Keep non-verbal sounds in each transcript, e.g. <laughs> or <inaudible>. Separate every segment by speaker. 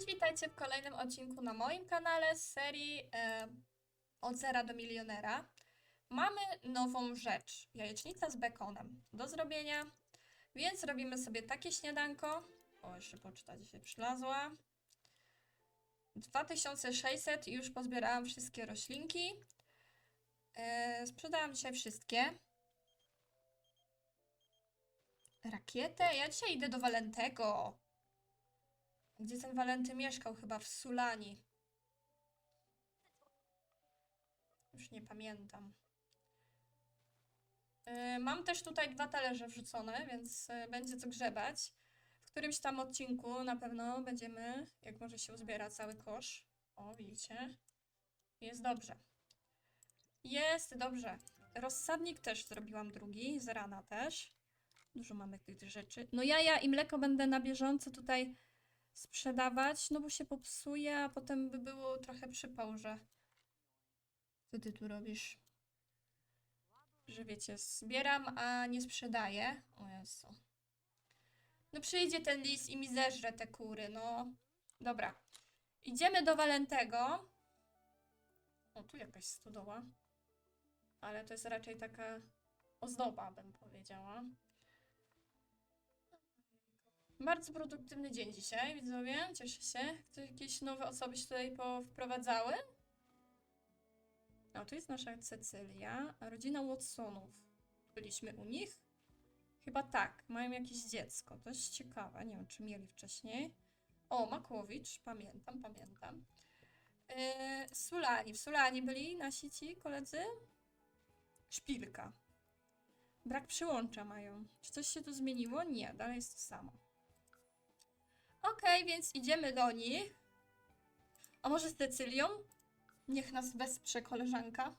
Speaker 1: Cześć, witajcie w kolejnym odcinku na moim kanale z serii e, Od zera do milionera. Mamy nową rzecz, jajecznica z bekonem do zrobienia, więc robimy sobie takie śniadanko. O, jeszcze poczta dzisiaj przylazła. 2600 i już pozbierałam wszystkie roślinki. E, sprzedałam dzisiaj wszystkie. Rakietę? Ja dzisiaj idę do Walentego. Gdzie ten Walenty mieszkał? Chyba w Sulani. Już nie pamiętam. Yy, Mam też tutaj dwa talerze wrzucone, więc yy, będzie co grzebać. W którymś tam odcinku na pewno będziemy, jak może się uzbiera cały kosz. O, widzicie? Jest dobrze. Jest dobrze. Rozsadnik też zrobiłam drugi, z rana też. Dużo mamy tych rzeczy. No jaja i mleko będę na bieżąco tutaj sprzedawać, no bo się popsuje, a potem by było trochę przypał, że co ty tu robisz? Że wiecie, zbieram, a nie sprzedaję. O Jezu. No przyjdzie ten lis i mi zeżre te kury, no. Dobra. Idziemy do Walentego. O, tu jakaś stodoła. Ale to jest raczej taka ozdoba, bym powiedziała. Bardzo produktywny dzień dzisiaj, widzowie. Cieszę się. Czy jakieś nowe osoby się tutaj powprowadzały? O, tu jest nasza Cecylia, rodzina Watsonów. Byliśmy u nich? Chyba tak, mają jakieś dziecko. To jest ciekawe, nie wiem, czy mieli wcześniej. O, Makłowicz, pamiętam, pamiętam. Yy, Sulani, w Sulani byli nasi ci koledzy? Szpilka. Brak przyłącza mają. Czy coś się tu zmieniło? Nie, dalej jest to samo. Okej, więc idziemy do nich. A może z Decylią? Niech nas wesprze koleżanka.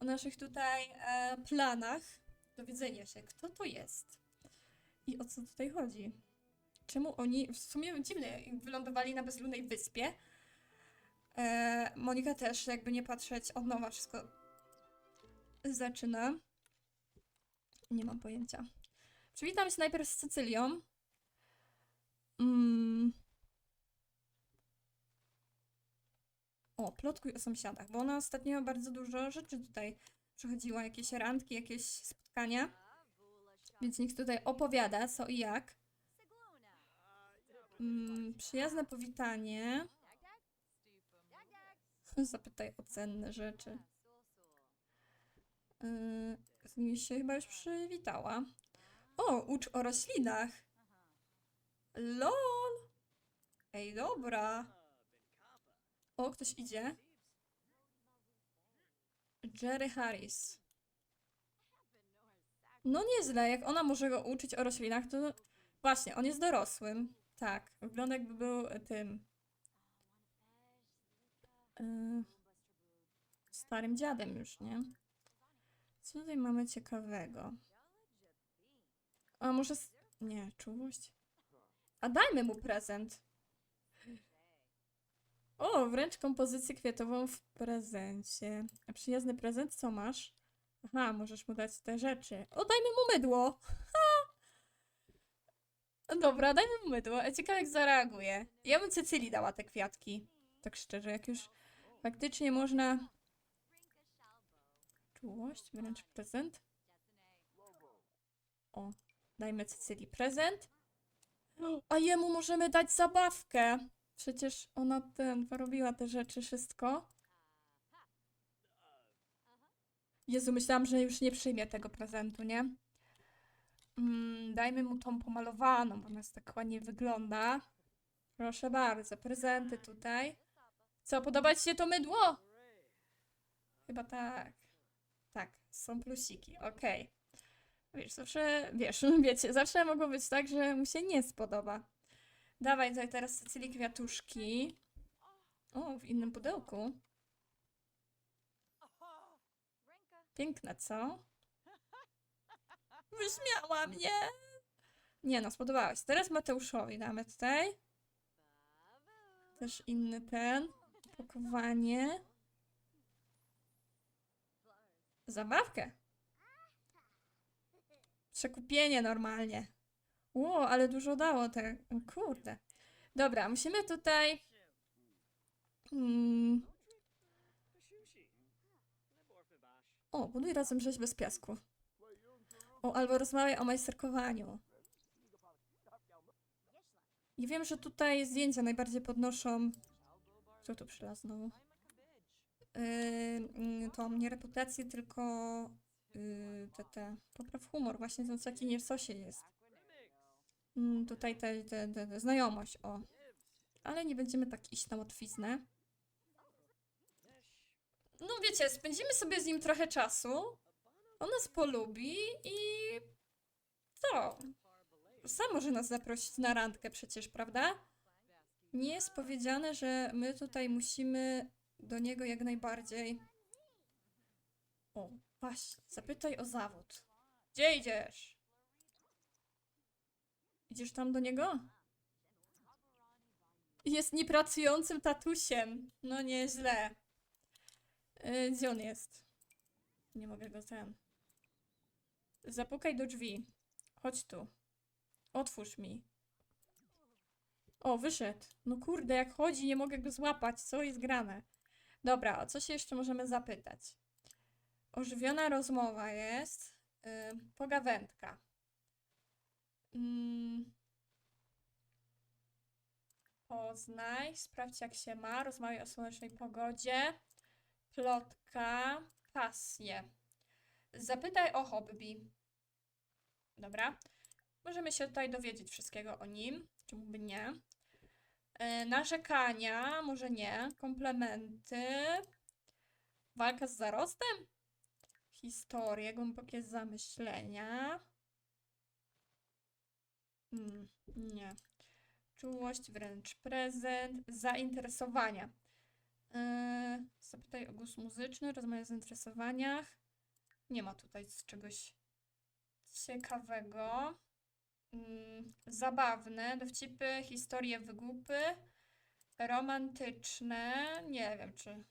Speaker 1: O naszych tutaj e, planach. Dowiedzenia się, kto to jest. I o co tutaj chodzi. Czemu oni, w sumie dziwne, wylądowali na bezludnej wyspie. E, Monika też, jakby nie patrzeć, od nowa wszystko zaczyna. Nie mam pojęcia. Przywitam się najpierw z Cecylią. Mm. O, plotkuj o sąsiadach, bo ona ostatnio bardzo dużo rzeczy tutaj przechodziła, jakieś randki, jakieś spotkania, więc niech tutaj opowiada co i jak. Mm, przyjazne powitanie. <laughs> Zapytaj o cenne rzeczy. Yy, z nimi się chyba już przywitała. O, ucz o roślinach. LOL! Ej, dobra. O, ktoś idzie. Jerry Harris. No nieźle, jak ona może go uczyć o roślinach, to... Właśnie, on jest dorosłym. Tak, wygląda jakby był tym... Yy, starym dziadem już, nie? Co tutaj mamy ciekawego? A może... Nie, czułość? A dajmy mu prezent. O, wręcz kompozycję kwiatową w prezencie. A przyjazny prezent co masz? Aha, możesz mu dać te rzeczy. O, dajmy mu mydło! Ha! Dobra, dajmy mu mydło. A Ciekawe jak zareaguje. Ja bym Cecylii dała te kwiatki. Tak szczerze, jak już faktycznie można... Czułość, wręcz prezent. O, dajmy Cecylii prezent. A jemu możemy dać zabawkę. Przecież ona ten, porobiła te rzeczy, wszystko. Jezu, myślałam, że już nie przyjmie tego prezentu, nie? Mm, dajmy mu tą pomalowaną, bo ona tak ładnie wygląda. Proszę bardzo, prezenty tutaj. Co, podoba ci się to mydło? Chyba tak. Tak, są plusiki, okej. Wiesz, zawsze, wiesz, wiecie, zawsze mogło być tak, że mu się nie spodoba. Dawaj tutaj teraz Cecylii kwiatuszki. O, w innym pudełku. Piękne, co? Wyśmiała mnie! Nie no, spodobałaś. Teraz Mateuszowi damy tutaj. Też inny ten. Pakowanie. Zabawkę. Przekupienie normalnie. Ło, ale dużo dało te. Kurde. Dobra, musimy tutaj. Mm. O, buduj razem rzeźbę z piasku. O, albo rozmawiaj o majsterkowaniu. I wiem, że tutaj zdjęcia najbardziej podnoszą. Co tu przylazną? Yy, tą nie reputację, tylko yy, te, te. Popraw humor, właśnie ten taki nie w sosie jest. Mm, tutaj te znajomość, o. Ale nie będziemy tak iść na łatwiznę. No wiecie, spędzimy sobie z nim trochę czasu. On nas polubi i co? Sam może nas zaprosić na randkę przecież, prawda? Nie jest powiedziane, że my tutaj musimy do niego jak najbardziej. O, właśnie, zapytaj o zawód. Gdzie idziesz? Idziesz tam do niego? Jest niepracującym tatusiem. No nieźle. Yy, gdzie on jest? Nie mogę go ten. Zapukaj do drzwi. Chodź tu. Otwórz mi. O, wyszedł. No kurde, jak chodzi, nie mogę go złapać. Co jest grane? Dobra, o co się jeszcze możemy zapytać? Ożywiona rozmowa jest. Yy, pogawędka. Mm. Poznaj, sprawdź jak się ma, rozmawiaj o słonecznej pogodzie, plotka, pasje. Zapytaj o hobby. Dobra. Możemy się tutaj dowiedzieć wszystkiego o nim, czemu by nie. E, narzekania, może nie. Komplementy. Walka z zarostem. Historie, głębokie zamyślenia. Mm, nie. Czułość, wręcz prezent. Zainteresowania. Yy, zapytaj o gust muzyczny, rozmawiaj o zainteresowaniach. Nie ma tutaj czegoś ciekawego. Mm, zabawne, dowcipy, historie, wygłupy. Romantyczne. Nie wiem, czy,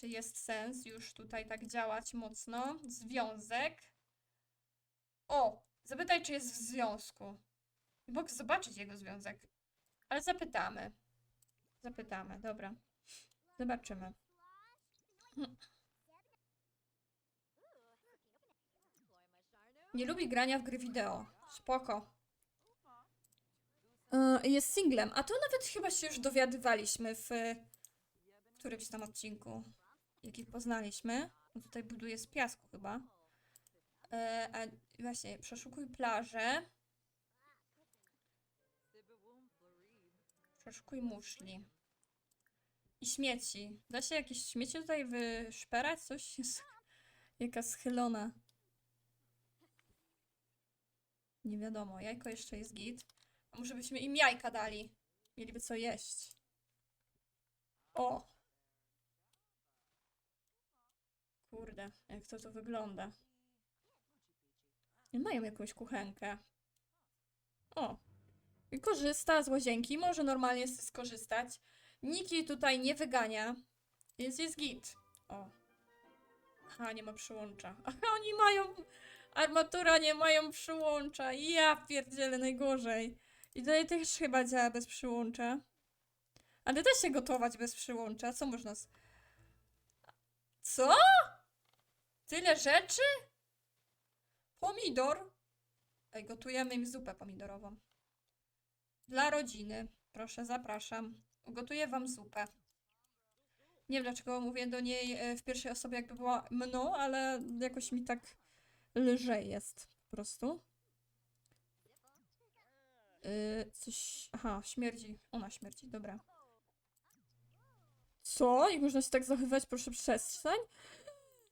Speaker 1: czy jest sens już tutaj tak działać mocno. Związek. O! Zapytaj, czy jest w związku. Mogę zobaczyć jego związek. Ale zapytamy. Zapytamy, dobra. Zobaczymy. Nie lubi grania w gry wideo. Spoko. E, Jest singlem, a to nawet chyba się już dowiadywaliśmy w którymś tam odcinku, jak ich poznaliśmy. On tutaj buduje z piasku chyba. E, A właśnie, przeszukuj plażę. Przeszukuj muszli. I śmieci. Da się jakieś śmieci tutaj wyszperać? Coś jest jaka schylona. Nie wiadomo. Jajko jeszcze jest git. A może byśmy im jajka dali? Mieliby co jeść. O! Kurde, jak to to wygląda. Nie mają jakąś kuchenkę. O! I korzysta z łazienki. Może normalnie skorzystać. Nikt jej tutaj nie wygania. Więc jest git. O. Aha, nie ma przyłącza. <laughs> Aha, oni mają... Armatura nie mają przyłącza. Ja pierdzielę najgorzej. I tutaj też chyba działa bez przyłącza. Ale da się gotować bez przyłącza. Co można... Z... Co? Tyle rzeczy? Pomidor? Ej, gotujemy im zupę pomidorową. Dla rodziny. Proszę, zapraszam. Ugotuję wam zupę. Nie wiem dlaczego mówię do niej e, w pierwszej osobie, jakby była mną, ale jakoś mi tak lżej jest po prostu. Yy, coś. Aha, śmierdzi. Ona śmierdzi, dobra. Co? Jak można się tak zachowywać? Proszę przestań.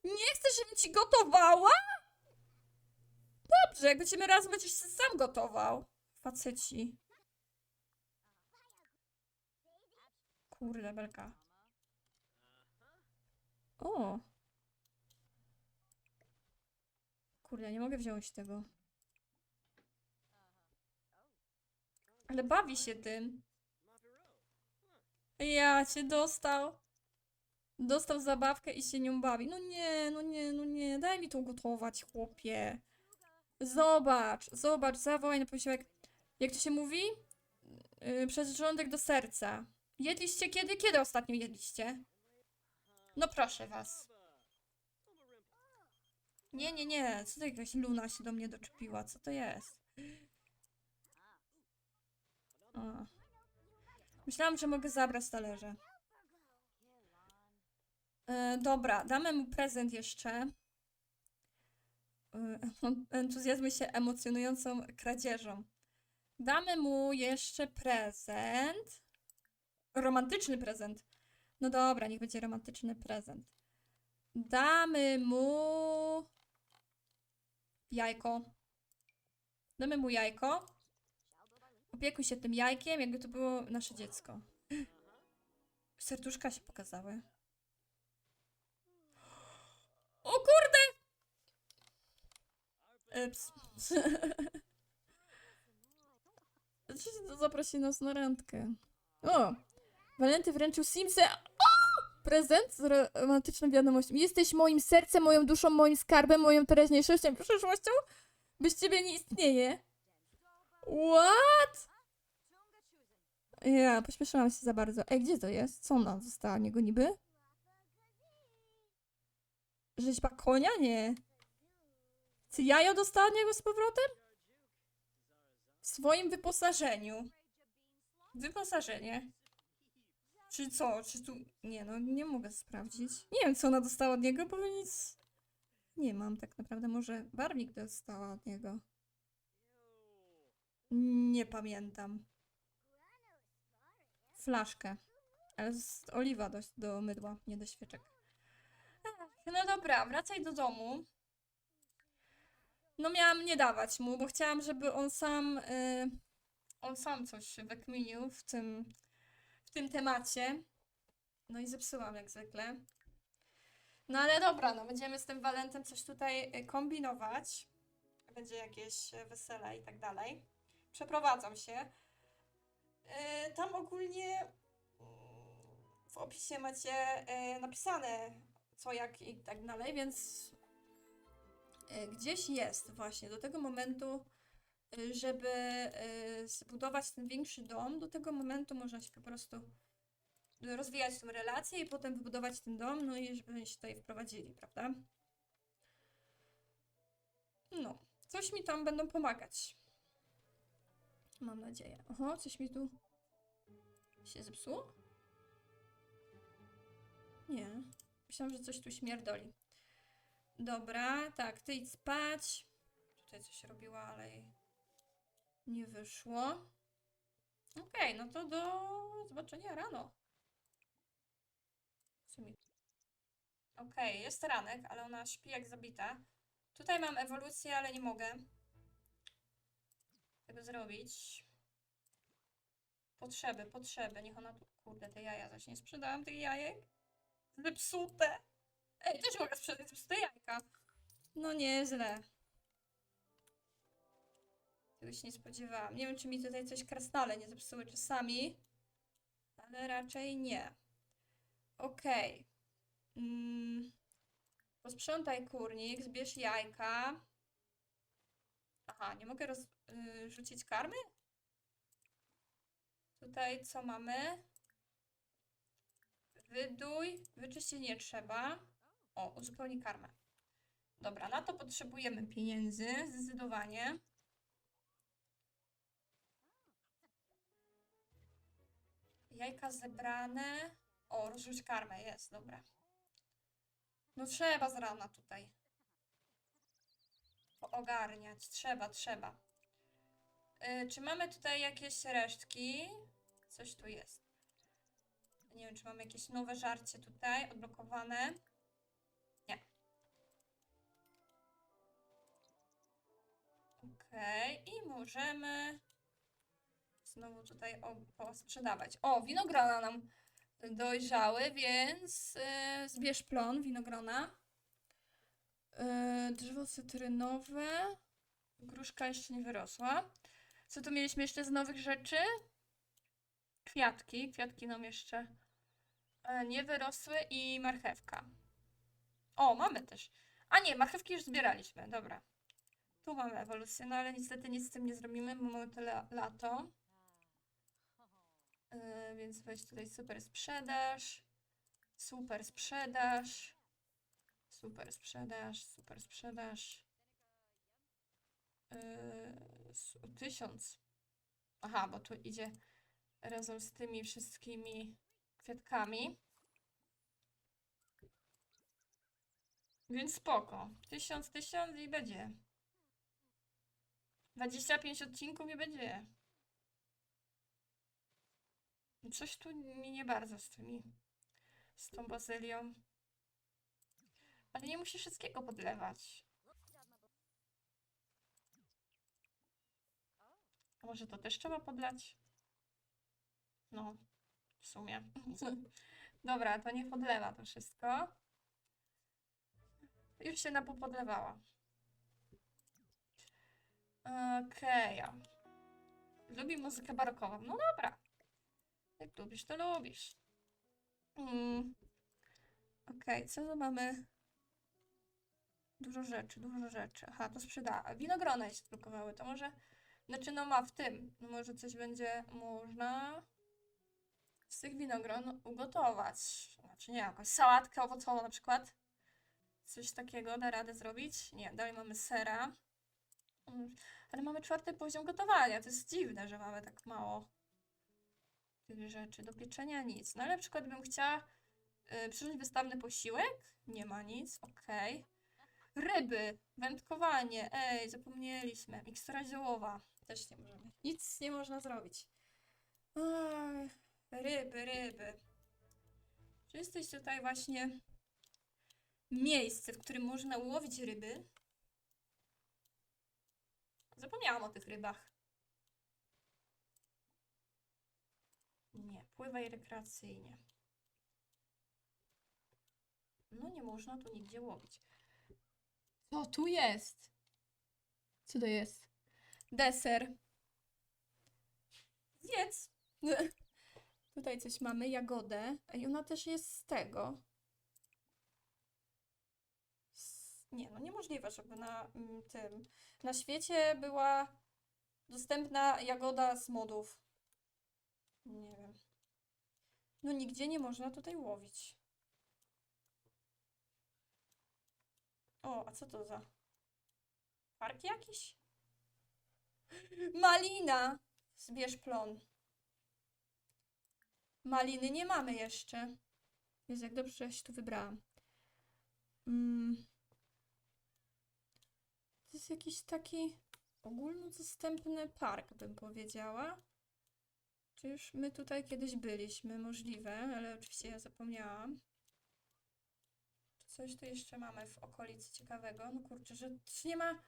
Speaker 1: Nie chcę, żebym ci gotowała? Dobrze, jak będziemy razem, będziesz się sam gotował. Faceci. Kurde, belka. O. Kurde, nie mogę wziąć tego. Ale bawi się tym. Ja cię dostał. Dostał zabawkę i się nią bawi. No nie, no nie, no nie. Daj mi to gotować, chłopie. Zobacz, zobacz, zawołaj na posiłek. Jak to się mówi? Yy, przez żołądek do serca. Jedliście kiedy? Kiedy ostatnio jedliście? No proszę was. Nie, nie, nie. Co to jakaś luna się do mnie doczepiła? Co to jest? O. Myślałam, że mogę zabrać talerze. E, dobra, damy mu prezent jeszcze. E, on entuzjazmuje się emocjonującą kradzieżą. Damy mu jeszcze prezent. Romantyczny prezent. No dobra, niech będzie romantyczny prezent. Damy mu jajko. Damy mu jajko. Opiekuj się tym jajkiem, jakby to było nasze dziecko. Serduszka się pokazały. O kurde! Ups. <laughs> Zaprosi nas na randkę. O! Walenty wręczył Simsę. O! Prezent z romantyczną wiadomością. Jesteś moim sercem, moją duszą, moim skarbem, moją teraźniejszością przyszłością. Bez ciebie nie istnieje. What? Ja, pośpieszyłam się za bardzo. Ej, gdzie to jest? Co ona została niego niby? Rzeźba konia? Nie. Czy jajo dostała od niego z powrotem? W swoim wyposażeniu. Wyposażenie. Czy co? Czy tu... Nie no, nie mogę sprawdzić. Nie wiem, co ona dostała od niego, bo nic... Nie mam tak naprawdę. Może barwnik dostała od niego. Nie pamiętam. Flaszkę. Ale z oliwa do, do mydła, nie do świeczek. No dobra, wracaj do domu. No miałam nie dawać mu, bo chciałam, żeby on sam... y, on sam coś wykminił w tym, w tym temacie. No i zepsułam jak zwykle. No ale dobra, no będziemy z tym Walentem coś tutaj y, kombinować. Będzie jakieś y, wesele i tak dalej. Przeprowadzam się. Tam ogólnie mm, w opisie macie napisane co, jak i tak dalej, więc gdzieś jest właśnie do tego momentu, y, żeby y, zbudować ten większy dom, do tego momentu można się po prostu rozwijać tą relację i potem wybudować ten dom, no i żeby się tutaj wprowadzili, prawda? No, coś mi tam będą pomagać. Mam nadzieję. Oho, coś mi tu się zepsuło? Nie. Myślałam, że coś tu śmierdoli. Dobra, tak, ty idź spać. Tutaj coś robiła, ale jej nie wyszło. Okej, no to do zobaczenia rano. Okej, jest ranek, ale ona śpi jak zabita. Tutaj mam ewolucję, ale nie mogę tego zrobić. Potrzeby, potrzeby. Niech ona tu. Kurde, te jaja zaś nie sprzedałam tych jajek. Zepsute. Ej, też mogę sprzedać zepsute jajka. No nieźle. Tego się nie spodziewałam. Nie wiem, czy mi tutaj coś krasnale nie zepsuły czasami. Ale raczej nie. Okej. Mm. Posprzątaj kurnik, zbierz jajka. Aha, nie mogę roz, y, rzucić karmy? Tutaj co mamy? Wyduj, wyczyścić nie trzeba. O, uzupełnij karmę. Dobra, na to potrzebujemy pieniędzy, zdecydowanie. Jajka zebrane. O, rozrzuć karmę, jest, dobra. No trzeba z rana tutaj ogarniać. Trzeba, trzeba. Y, czy mamy tutaj jakieś resztki? Coś tu jest. Nie wiem, czy mamy jakieś nowe żarcie tutaj odblokowane. Okej, i możemy znowu tutaj posprzedawać. O, winogrona nam dojrzały, więc y, zbierz plon winogrona. Yy, drzewo cytrynowe. Gruszka jeszcze nie wyrosła. Co tu mieliśmy jeszcze z nowych rzeczy? Kwiatki. Kwiatki nam jeszcze e, nie wyrosły i marchewka. O, mamy też. A nie, marchewki już zbieraliśmy. Dobra. Tu mamy ewolucję, no ale niestety nic z tym nie zrobimy, bo mamy tyle lato. więc weź tutaj super sprzedaż. Super sprzedaż. Super sprzedaż, super sprzedaż. Yy, tysiąc. Aha, bo tu idzie razem z tymi wszystkimi kwiatkami. Więc spoko. Tysiąc, tysiąc i będzie. 25 odcinków i będzie. Coś tu mi nie bardzo z tymi, z tą bazylią. Ale nie musi wszystkiego podlewać. A może to też trzeba podlać? No, w sumie. <laughs> Dobra, to nie podlewa to wszystko. Już się napopodlewała. Okej. Lubi muzykę barokową. No dobra. Jak lubisz, to lubisz. Mm. Okej, co tu mamy? Dużo rzeczy, dużo rzeczy. Aha, to sprzedała. Winogrona się drukowały. To może... Znaczy, no ma w tym. No może coś będzie można z tych winogron ugotować. Znaczy, nie, jakąś sałatkę owocową na przykład. Coś takiego da radę zrobić? Nie, dalej mamy sera. Mm, Ale mamy czwarty poziom gotowania. To jest dziwne, że mamy tak mało tych rzeczy. Do pieczenia nic. No ale na przykład bym chciała y, przyjąć wystawny posiłek. Nie ma nic, okej. Ryby, wędkowanie, ej, zapomnieliśmy. Mikstura ziołowa, też nie możemy. Nic nie można zrobić. Ryby, ryby. Czy jesteś tutaj właśnie miejsce, w którym można łowić ryby? Zapomniałam o tych rybach. Nie, pływaj rekreacyjnie. No nie można tu nigdzie łowić. Co tu jest? Co to jest? Deser. Zjedz. <laughs> Tutaj coś mamy, jagodę. I ona też jest z tego. Nie, no niemożliwe, żeby na mm, tym... Na świecie była dostępna jagoda z modów. Nie wiem. No nigdzie nie można tutaj łowić. O, a co to za? Park jakiś? Malina! Zbierz plon. Maliny nie mamy jeszcze. Jest jak dobrze, że się tu wybrałam. Mm. To jest jakiś taki ogólnodostępny park, bym powiedziała. Czy już my tutaj kiedyś byliśmy? Możliwe, ale oczywiście ja zapomniałam. Coś tu jeszcze mamy w okolicy ciekawego? No kurczę, że nie ma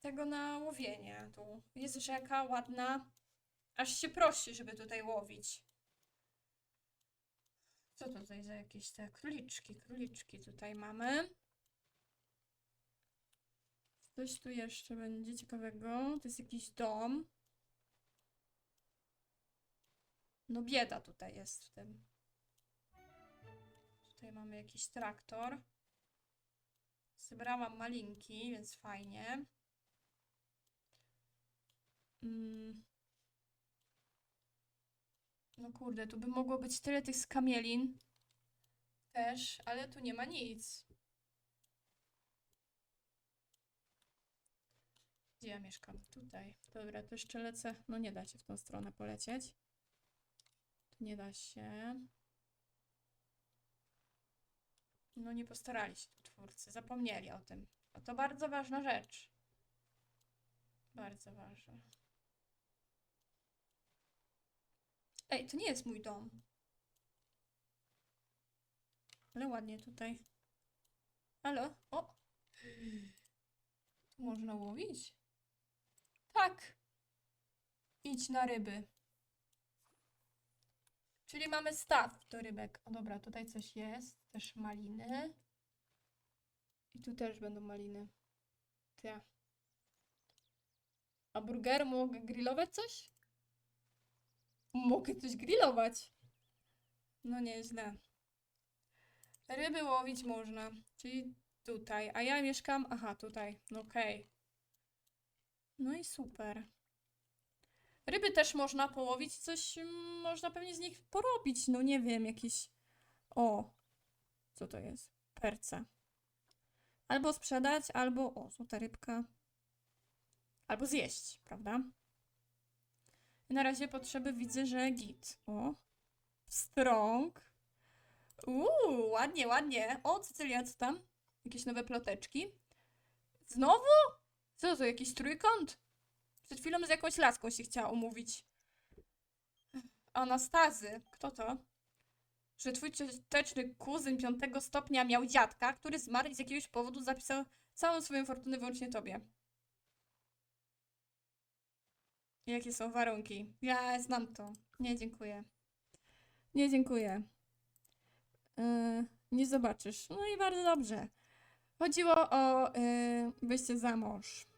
Speaker 1: tego na łowienie tu. Jest rzeka ładna. Aż się prosi, żeby tutaj łowić. Co tutaj za jakieś te króliczki? Króliczki tutaj mamy. Coś tu jeszcze będzie ciekawego. To jest jakiś dom. No bieda tutaj jest w tym. Tutaj mamy jakiś traktor. Zebrałam malinki, więc fajnie. Mm. No kurde, tu by mogło być tyle tych skamielin. Też, ale tu nie ma nic. Gdzie ja mieszkam? Tutaj. Dobra, to jeszcze lecę. No nie da się w tą stronę polecieć. Tu nie da się. No nie postarali się twórcy, zapomnieli o tym. A to bardzo ważna rzecz. Bardzo ważna. Ej, to nie jest mój dom. Ale ładnie tutaj. Halo? O! Tu można łowić? Tak! Idź na ryby. Czyli mamy staw do rybek. O dobra, tutaj coś jest. Też maliny. I tu też będą maliny. Ty. A burger mogę grillować coś? Mogę coś grillować. No nieźle. Ryby łowić można. Czyli tutaj. A ja mieszkam... Aha, tutaj. No okej. No i super. Ryby też można połowić, coś mm, można pewnie z nich porobić. No nie wiem, jakieś. O, co to jest? Perce. Albo sprzedać, albo. O, złota rybka. Albo zjeść, prawda? Na razie potrzeby widzę, że git. O, strong. Uuu, ładnie, ładnie. O, Cecylia, co tam? Jakieś nowe ploteczki. Znowu? Co to, jakiś trójkąt? Przed chwilą z jakąś laską się chciała umówić. Anastazy. Kto to? Że twój cioteczny kuzyn piątego stopnia miał dziadka, który zmarł i z jakiegoś powodu zapisał całą swoją fortunę wyłącznie tobie. Jakie są warunki? Ja znam to. Nie, dziękuję. Nie, dziękuję. Yy, nie zobaczysz. No i bardzo dobrze. Chodziło o yy, wyjście za mąż.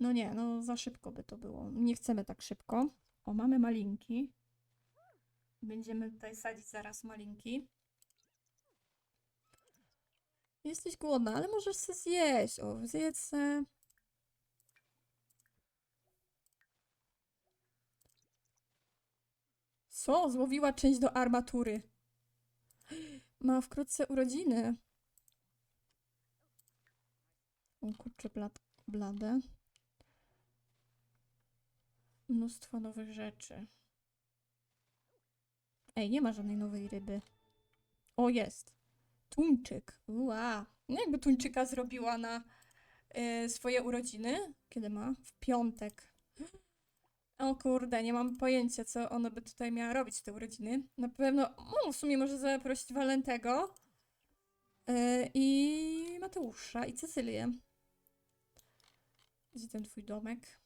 Speaker 1: No nie, no za szybko by to było. Nie chcemy tak szybko. O, mamy malinki. Będziemy tutaj sadzić zaraz malinki. Jesteś głodna, ale możesz se zjeść. O, zjedz se. Co? Złowiła część do armatury. <gasps> Ma wkrótce urodziny. O kurczę, blad, blade. Mnóstwo nowych rzeczy. Ej, nie ma żadnej nowej ryby. O, jest. Tuńczyk. Ua. No jakby tuńczyka zrobiła na y, swoje urodziny. Kiedy ma? W piątek. O kurde, nie mam pojęcia, co ona by tutaj miała robić te urodziny. Na pewno, no w sumie może zaprosić Walentego yy, i Mateusza i Cecylię. Gdzie ten twój domek?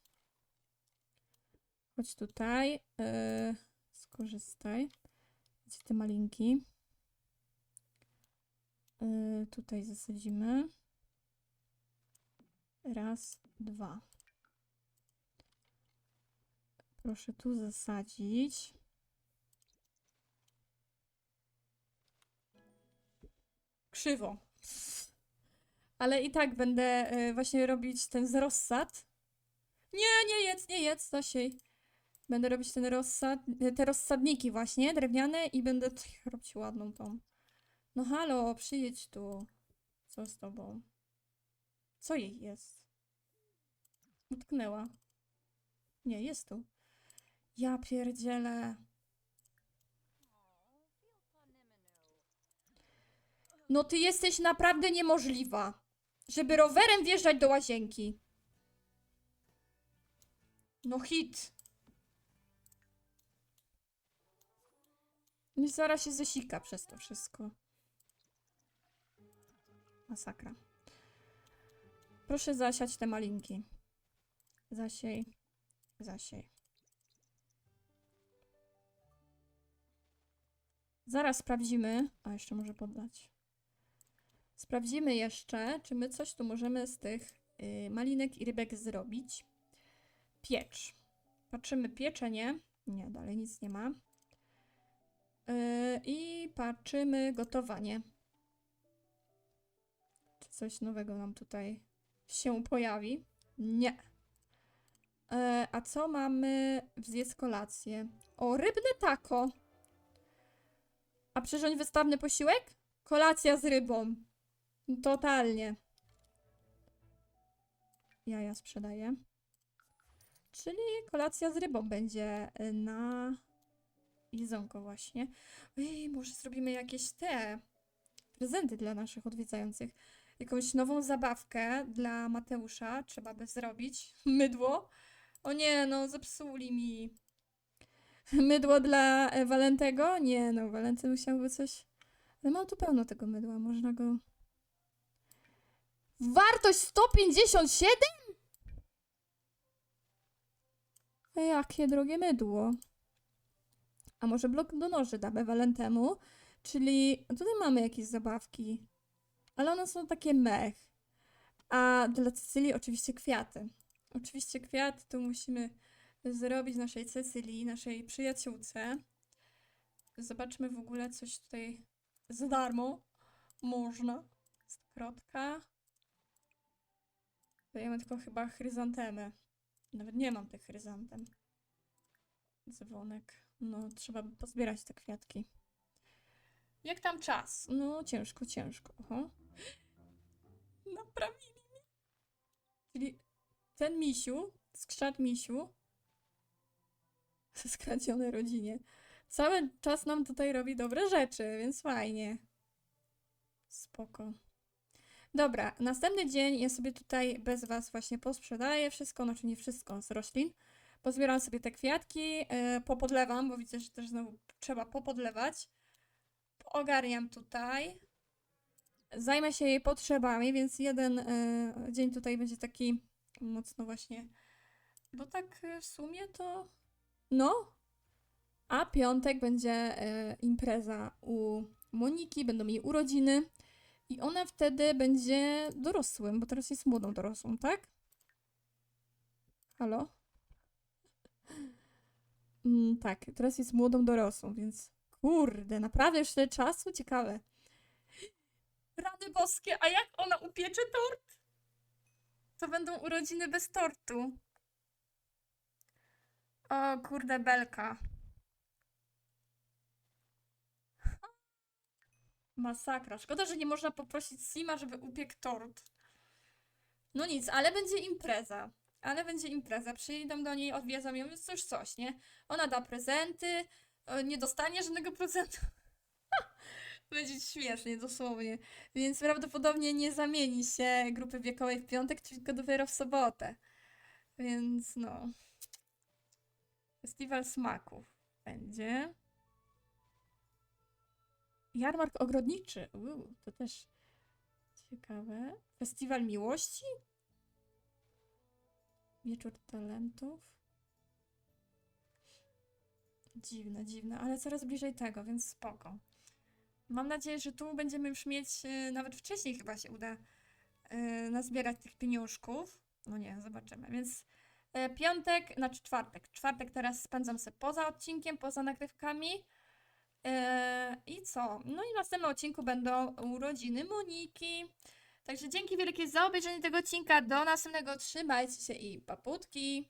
Speaker 1: Chodź tutaj, yy, skorzystaj. Gdzie te malinki? Yy, tutaj zasadzimy. Raz, dwa. Proszę tu zasadzić. Krzywo. Ale i tak będę y, właśnie robić ten rozsad. Nie, nie jedz, nie jedz, Stasiej. Będę robić ten rozsad, te rozsadniki właśnie, drewniane i będę robić ładną tą. No halo, przyjedź tu. Co z tobą? Co jej jest? Utknęła. Nie, jest tu. Ja pierdzielę. No ty jesteś naprawdę niemożliwa, żeby rowerem wjeżdżać do łazienki. No hit. Zaraz się zesika przez to wszystko. Masakra. Proszę zasiać te malinki. Zasiej. Zasiej. Zaraz sprawdzimy. A jeszcze może podlać. Sprawdzimy jeszcze, czy my coś tu możemy z tych y, malinek i rybek zrobić. Piecz. Patrzymy pieczenie. Nie, dalej nic nie ma. Y, I patrzymy gotowanie. Czy coś nowego nam tutaj się pojawi? Nie. Y, a co mamy w zjedz kolację? O, rybne taco. A przyrządź wystawny posiłek? Kolacja z rybą. Totalnie. Jaja sprzedaję. Czyli kolacja z rybą będzie na jedzonko właśnie. Ej, może zrobimy jakieś te prezenty dla naszych odwiedzających. Jakąś nową zabawkę dla Mateusza trzeba by zrobić. <laughs> Mydło. O nie, no zepsuli mi. Mydło dla e, Walentego? Nie, no, Walenty musiałby coś. Ale mam tu pełno tego mydła, można go. Wartość 157? E, Jakie drogie mydło. A może blok do noży damy Walentemu? Czyli tutaj mamy jakieś zabawki, ale one są takie mech. A dla Cecylii oczywiście kwiaty. Oczywiście kwiat to musimy zrobić naszej Cecylii, naszej przyjaciółce. Zobaczmy w ogóle coś tutaj za darmo. Można. Krotka. Dajemy tylko chyba chryzantemy. Nawet nie mam tych chryzantem. Dzwonek. No, trzeba by pozbierać te kwiatki. Jak tam czas? No, ciężko, ciężko. Oho. Naprawili mi. Czyli ten misiu, skrzat misiu, <laughs> skradzione rodzinie, cały czas nam tutaj robi dobre rzeczy, więc fajnie. Spoko. Dobra, następny dzień ja sobie tutaj bez was właśnie posprzedaję wszystko, znaczy nie wszystko z roślin. Pozbieram sobie te kwiatki, yy, popodlewam, bo widzę, że też znowu trzeba popodlewać. Ogarniam tutaj. Zajmę się jej potrzebami, więc jeden yy, dzień tutaj będzie taki mocno właśnie. Bo tak yy, w sumie to. No. A piątek będzie yy, impreza u Moniki, będą jej urodziny. I ona wtedy będzie dorosłym, bo teraz jest młodą dorosłą, tak? Halo? Mm, tak, teraz jest młodą dorosłą, więc kurde, naprawdę już tyle czasu? Ciekawe. Rady boskie, a jak ona upiecze tort? To będą urodziny bez tortu. O kurde, belka. Masakra. Szkoda, że nie można poprosić Sima, żeby upiekł tort. No nic, ale będzie impreza. Ale będzie impreza. Przyjdą do niej, odwiedzą ją, więc już coś, nie? Ona da prezenty, e, nie dostanie żadnego prezentu. <laughs> będzie śmiesznie, dosłownie. Więc prawdopodobnie nie zamieni się grupy wiekowej w piątek, tylko dopiero w sobotę. Więc no. Festiwal smaków będzie. Jarmark ogrodniczy. Uuu, to też ciekawe. Festiwal miłości? Wieczór talentów. Dziwne, dziwne, ale coraz bliżej tego, więc spoko. Mam nadzieję, że tu będziemy już mieć, e, nawet wcześniej chyba się uda e, nazbierać tych pieniążków. No nie, zobaczymy. Więc e, piątek, znaczy czwartek. Czwartek teraz spędzam sobie poza odcinkiem, poza nagrywkami. I co? No i w następnym odcinku będą urodziny Moniki. Także dzięki wielkie za obejrzenie tego odcinka. Do następnego. Trzymajcie się i paputki.